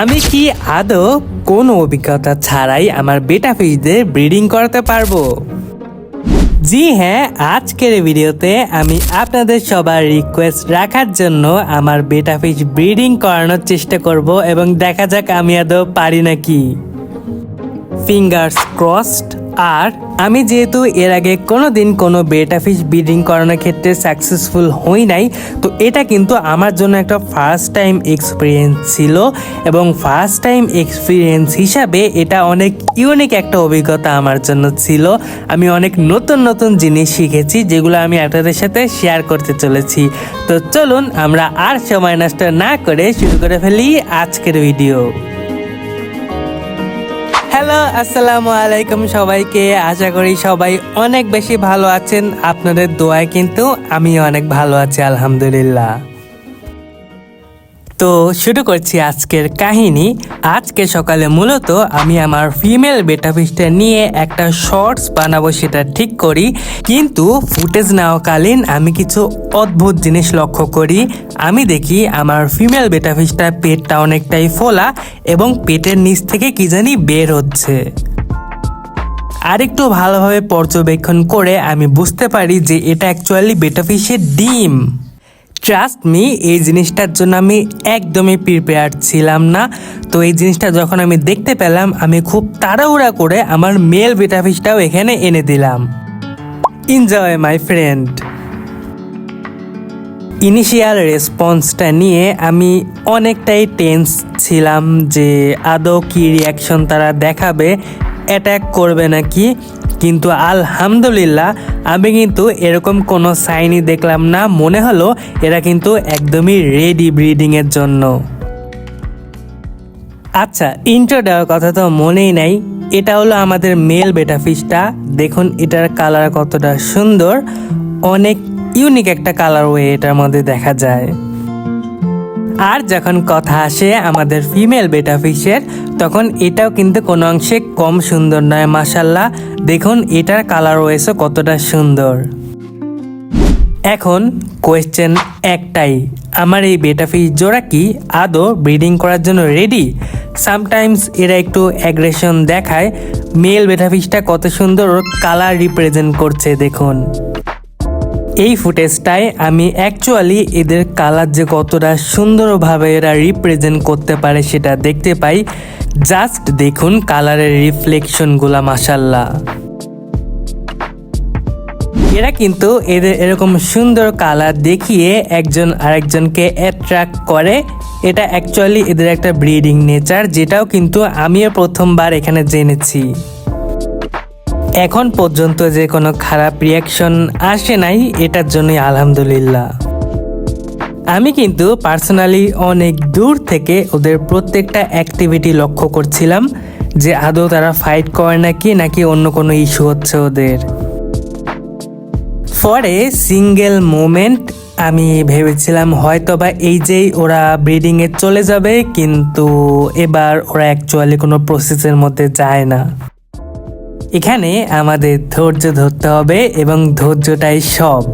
আমি কি আদৌ কোনো অভিজ্ঞতা ছাড়াই আমার বেটা ফিশদের ব্রিডিং করাতে পারব? জি হ্যাঁ আজকের ভিডিওতে আমি আপনাদের সবার রিকোয়েস্ট রাখার জন্য আমার বেটা ফিশ ব্রিডিং করানোর চেষ্টা করব এবং দেখা যাক আমি আদৌ পারি নাকি। ফিঙ্গার্স ক্রসড আর আমি যেহেতু এর আগে কোনো দিন কোনো বেটা ফিশ ব্রিডিং করানোর ক্ষেত্রে সাকসেসফুল হই নাই, তো এটা কিন্তু আমার জন্য একটা ফার্স্ট টাইম এক্সপিরিয়েন্স ছিল এবং ফার্স্ট টাইম এক্সপিরিয়েন্স হিসাবে এটা অনেক ইউনিক একটা অভিজ্ঞতা আমার জন্য ছিল। আমি অনেক নতুন নতুন জিনিস শিখেছি যেগুলো আমি আপনাদের সাথে শেয়ার করতে চলেছি। তো চলুন আমরা আর সময় নষ্ট না করে শুরু করে ফেলি আজকের ভিডিও হ্যালো, আসসালামু আলাইকুম সবাইকে। আশা করি সবাই অনেক বেশি ভালো আছেন। আপনাদের দোয়ায় কিন্তু আমি অনেক ভালো আছি, আলহামদুলিল্লাহ। তো শুরু করছি আজকের কাহিনী। আজকে সকালে মূলত আমি আমার ফিমেল বেটা ফিশটা নিয়ে একটা শর্টস বানাবো সেটা ঠিক করি। কিন্তু ফুটেজ নেওয়াকালীন আমি কিছু অদ্ভুত জিনিস লক্ষ্য করি। আমি দেখি আমার ফিমেল বেটা ফিশটা পেটটা অনেকটাই ফোলা এবং পেটের নিচ থেকে কি জানি বের হচ্ছে। আরেকটু ভালোভাবে পর্যবেক্ষণ করে আমি বুঝতে পারি যে এটা অ্যাকচুয়ালি বেটা ফিশের ডিম। ট্রাস্ট মি এই জিনিসটার জন্য আমি একদমই প্রিপেয়ার ছিলাম না। তো এই জিনিসটা যখন আমি দেখতে পেলাম, আমি খুব তাড়াহুড়া করে আমার মেল বেটা ফিশটাও এখানে এনে দিলাম। এনজয় মাই ফ্রেন্ড ইনিশিয়াল রেসপন্সটা নিয়ে আমি অনেকটাই টেন্স ছিলাম যে আদৌ কি রিয়াকশন তারা দেখাবে অ্যাট্যাক করবে নাকি। কিন্তু আলহামদুলিল্লাহ, আমি কিন্তু এরকম কোনো সাইনই দেখলাম না। মনে হলো এরা কিন্তু একদমই রেডি ব্রিডিংয়ের জন্য। আচ্ছা ইন্ট্রো দেওয়ার কথা তো মনেই নাই। এটা হলো আমাদের মেল বেটা ফিশটা দেখুন, এটার কালার কতটা সুন্দর। অনেক ইউনিক একটা কালার ওয়ে এটার মধ্যে দেখা যায়। আর যখন কথা আসে আমাদের ফিমেল বেটা ফিশের তখন এটাও কিন্তু কোনো অংশে কম সুন্দর নয় মাসাল্লাহ দেখুন, এটার কালার ওয়েসও কতটা সুন্দর। এখন কোয়েশ্চেন একটাই, আমার এই বেটা ফিশ জোড়া কি আদৌ ব্রিডিং করার জন্য রেডি সামটাইমস এরা একটু অ্যাগ্রেশন দেখায়। মেল বেটা ফিশটা কত সুন্দর, ওর কালার রিপ্রেজেন্ট করছে, দেখুন। এই ফুটেজটায় আমি অ্যাকচুয়ালি এদের কালার যে কতটা সুন্দরভাবে এরা রিপ্রেজেন্ট করতে পারে সেটা দেখতে পাই। জাস্ট দেখুন কালারের রিফ্লেকশনগুলা মাসাল্লাহ এরা কিন্তু এদের এরকম সুন্দর কালার দেখিয়ে একজন আরেকজনকে অ্যাট্রাক্ট করে। এটা অ্যাকচুয়ালি এদের একটা ব্রিডিং নেচার যেটাও কিন্তু আমিও প্রথমবার এখানে জেনেছি। এখন পর্যন্ত যে কোনো খারাপ রিয়াকশন আসে নাই, এটার জন্যই আলহামদুলিল্লাহ। আমি কিন্তু পার্সোনালি অনেক দূর থেকে ওদের প্রত্যেকটা অ্যাক্টিভিটি লক্ষ্য করছিলাম যে আদৌ তারা ফাইট করে নাকি নাকি অন্য কোনো ইস্যু হচ্ছে ওদের। পরে সিঙ্গেল মোমেন্ট আমি ভেবেছিলাম হয়তো বা এই যেই ওরা ব্রিডিংয়ে চলে যাবে, কিন্তু এবার ওরা অ্যাকচুয়ালি কোনো প্রসেসের মধ্যে যায় না। এখানে আমাদের ধৈর্য ধরতে হবে এবং ধৈর্যটাই সব।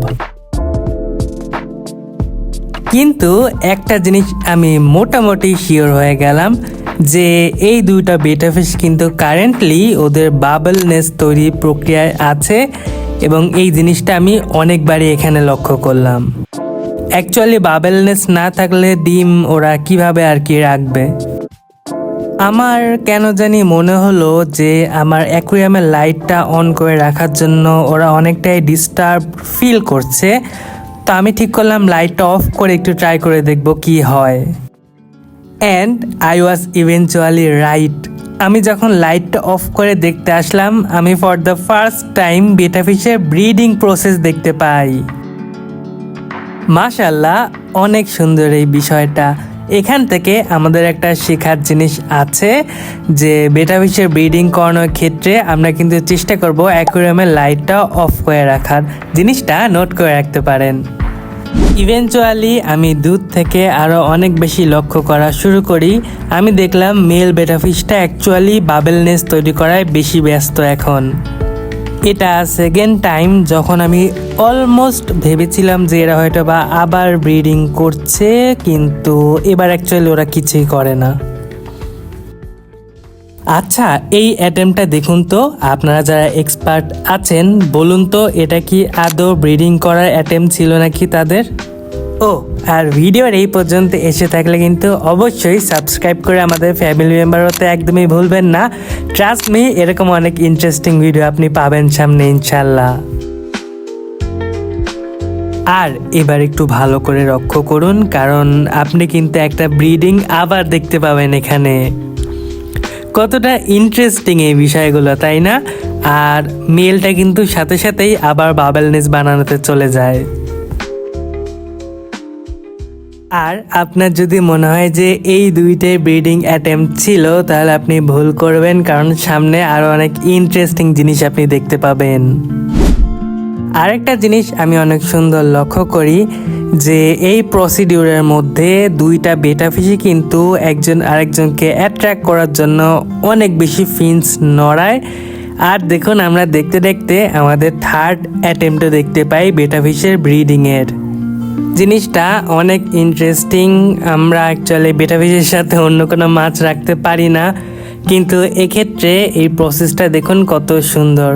কিন্তু একটা জিনিস আমি মোটামুটি শিওর হয়ে গেলাম যে এই দুইটা বেটা কিন্তু কারেন্টলি ওদের বাবলনেস তৈরি প্রক্রিয়ায় আছে এবং এই জিনিসটা আমি অনেকবারই এখানে লক্ষ্য করলাম। অ্যাকচুয়ালি বাবেলনেস না থাকলে ডিম ওরা কীভাবে আর কি রাখবে? আমার কেন জানি মনে হলো যে আমার অ্যাকুয়ামের লাইটটা অন করে রাখার জন্য ওরা অনেকটাই ডিস্টার্ব ফিল করছে। তো আমি ঠিক করলাম লাইটটা অফ করে একটু ট্রাই করে দেখব কি হয়। And I was eventually right আমি যখন লাইটটা অফ করে দেখতে আসলাম, আমি ফর দ্য ফার্স্ট টাইম বেটা ফিশের ব্রিডিং প্রসেস দেখতে পাই। মাশাল্লাহ অনেক সুন্দর এই বিষয়টা। এখান থেকে আমাদের একটা শেখার জিনিস আছে যে বেটা ফিশের ব্রিডিং করানোর ক্ষেত্রে আমরা কিন্তু চেষ্টা করব অ্যাকুরিয়ামের লাইটটা অফ করে রাখার। জিনিসটা নোট করে রাখতে পারেন। ইভেনচুয়ালি আমি দুধ থেকে আরও অনেক বেশি লক্ষ্য করা শুরু করি। আমি দেখলাম মেল বেটা ফিশটা অ্যাকচুয়ালি বাবেলনেস তৈরি করায় বেশি ব্যস্ত এখন। এটা সেকেন্ড টাইম যখন আমি অলমোস্ট ভেবেছিলাম যে এরা হয়তো বা আবার ব্রিডিং করছে, কিন্তু এবার অ্যাকচুয়ালি ওরা কিছুই করে না। আচ্ছা এই অ্যাটেমটা দেখুন তো, আপনারা যারা এক্সপার্ট আছেন, বলুন তো এটা কি আদৌ ব্রিডিং করার অ্যাটেম ছিল নাকি তাদের? ও আর ভিডিওর এই পর্যন্ত এসে থাকলে কিন্তু অবশ্যই সাবস্ক্রাইব করে আমাদের ফ্যামিলি মেম্বার হতে একদমই ভুলবেন না। ট্রাস্ট মি এরকম অনেক ইন্টারেস্টিং ভিডিও আপনি পাবেন সামনে ইনশাল্লাহ আর এবার একটু ভালো করে লক্ষ্য করুন, কারণ আপনি কিন্তু একটা ব্রিডিং আবার দেখতে পাবেন এখানে। কতটা ইন্টারেস্টিং এই বিষয়গুলো, তাই না? আর মেলটা কিন্তু সাথে সাথেই আবার বাবেলনেস বানানোতে চলে যায়। আর আপনার যদি মনে হয় যে এই দুইটাই ব্রিডিং অ্যাটেম্প ছিল, তাহলে আপনি ভুল করবেন, কারণ সামনে আরও অনেক ইন্টারেস্টিং জিনিস আপনি দেখতে পাবেন। আরেকটা জিনিস আমি অনেক সুন্দর লক্ষ্য করি যে এই প্রসিডিউরের মধ্যে দুইটা বেটা ফিশি কিন্তু একজন আরেকজনকে অ্যাট্রাক্ট করার জন্য অনেক বেশি ফিন্স নড়ায়। আর দেখুন, আমরা দেখতে দেখতে আমাদের থার্ড অ্যাটেম্পটও দেখতে পাই বেটা ফিশের ব্রিডিংয়ের জিনিসটা অনেক ইন্টারেস্টিং আমরা অ্যাকচুয়ালি বেটা ফিশের সাথে অন্য কোনো মাছ রাখতে পারি না, কিন্তু এক্ষেত্রে এই প্রসেসটা দেখুন কত সুন্দর।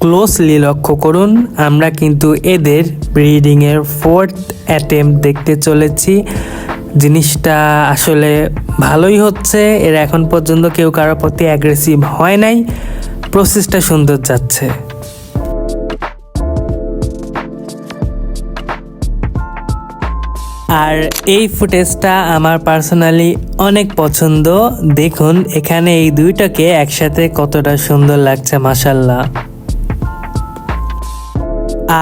ক্লোজলি লক্ষ্য করুন, আমরা কিন্তু এদের ব্রিডিংয়ের ফোর্থ অ্যাটেম্প দেখতে চলেছি। জিনিসটা আসলে ভালোই হচ্ছে, এর এখন পর্যন্ত কেউ কারোর প্রতি অ্যাগ্রেসিভ হয় নাই প্রসেসটা সুন্দর যাচ্ছে। আর এই ফুটেজটা আমার পার্সোনালি অনেক পছন্দ। দেখুন, এখানে এই দুইটাকে একসাথে কতটা সুন্দর লাগছে মাসাল্লাহ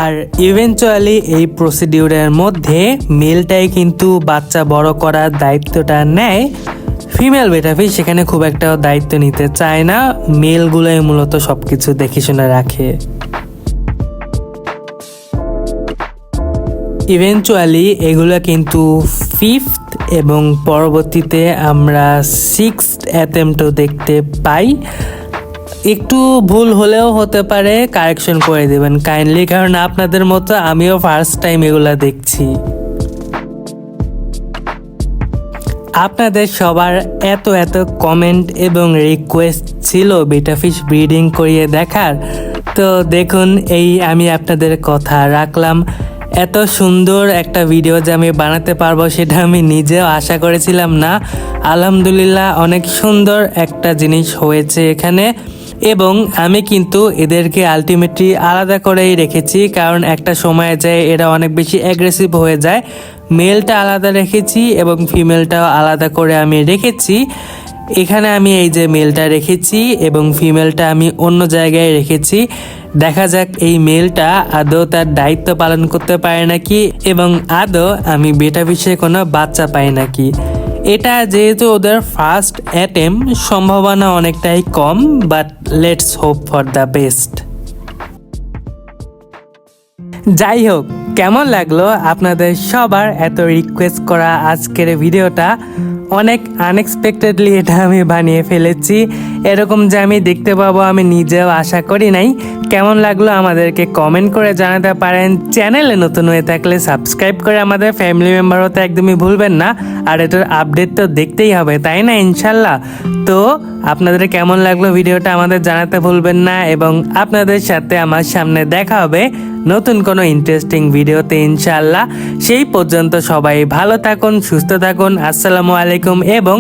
আর ইভেনচুয়ালি এই প্রসিডিউরের মধ্যে মেলটাই কিন্তু বাচ্চা বড় করার দায়িত্বটা নেয়। ফিমেল বেটাফি সেখানে খুব একটা দায়িত্ব নিতে চায় না। মেলগুলোই মূলত সব কিছু দেখে শুনে রাখে। ইভেনচুয়ালি এগুলো কিন্তু ফিফথ এবং পরবর্তীতে আমরা সিক্স অ্যাটেম্পটও দেখতে পাই। একটু ভুল হলেও হতে পারে কারেকশন করে দেবেন কাইন্ডলি কারণ আপনাদের মতো আমিও ফার্স্ট টাইম এগুলো দেখছি। আপনাদের সবার এত এত কমেন্ট এবং রিকোয়েস্ট ছিল বেটা ফিশ ব্রিডিং করিয়ে দেখার। তো দেখুন, এই আমি আপনাদের কথা রাখলাম। এত সুন্দর একটা ভিডিও যে আমি বানাতে পারব সেটা আমি নিজেও আশা করেছিলাম না। আলহামদুলিল্লাহ অনেক সুন্দর একটা জিনিস হয়েছে এখানে। এবং আমি কিন্তু এদেরকে আলটিমেটলি আলাদা করেই রেখেছি, কারণ একটা সময়ে যায় এরা অনেক বেশি অ্যাগ্রেসিভ হয়ে যায়। মেলটা আলাদা রেখেছি এবং ফিমেলটাও আলাদা করে আমি রেখেছি। এখানে আমি এই যে মেলটা রেখেছি এবং ফিমেলটা আমি অন্য জায়গায় রেখেছি। দেখা যাক এই মেলটা আদৌ তার দায়িত্ব পালন করতে পারে নাকি এবং আদৌ আমি বেটা বিষয়ে কোনো বাচ্চা পাই নাকি। এটা যেহেতু ওদের ফার্স্ট অ্যাটেম সম্ভাবনা অনেকটাই কম but let's hope for the best যাই হোক, কেমন লাগল আপনাদের সবার এত রিকোয়েস্ট করা আজকের ভিডিওটা? অনেক আনএক্সপেক্টেডলি এটা আমি বানিয়ে ফেলেছি। এরকম যে আমি দেখতে পাবো, আমি নিজেও আশা করি নাই। কেমন লাগল আমাদেরকে কমেন্ট করে জানাতে পারেন। চ্যানেলে নতুন হয়ে থাকলে সাবস্ক্রাইব করে আমাদের ফ্যামিলি মেম্বারও তো একদমই ভুলবেন না। আর এটার আপডেট তো দেখতেই হবে, তাই না ইনশাল্লাহ? তো আপনাদের কেমন লাগল ভিডিওটা আমাদের জানাতে ভুলবেন না এবং আপনাদের সাথে আমার সামনে দেখা হবে নতুন কোনো ইন্টারেস্টিং ভিডিওতে ইনশাল্লাহ। সেই পর্যন্ত সবাই ভালো থাকুন, সুস্থ থাকুন, আসসালামু আলাইকুম এবং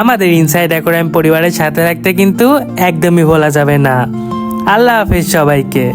আমাদের ইনসাইড অ্যাকোরাম পরিবারের সাথে রাখতে কিন্তু একদমই ভোলা যাবে না। আল্লাহ হাফিজ সবাইকে।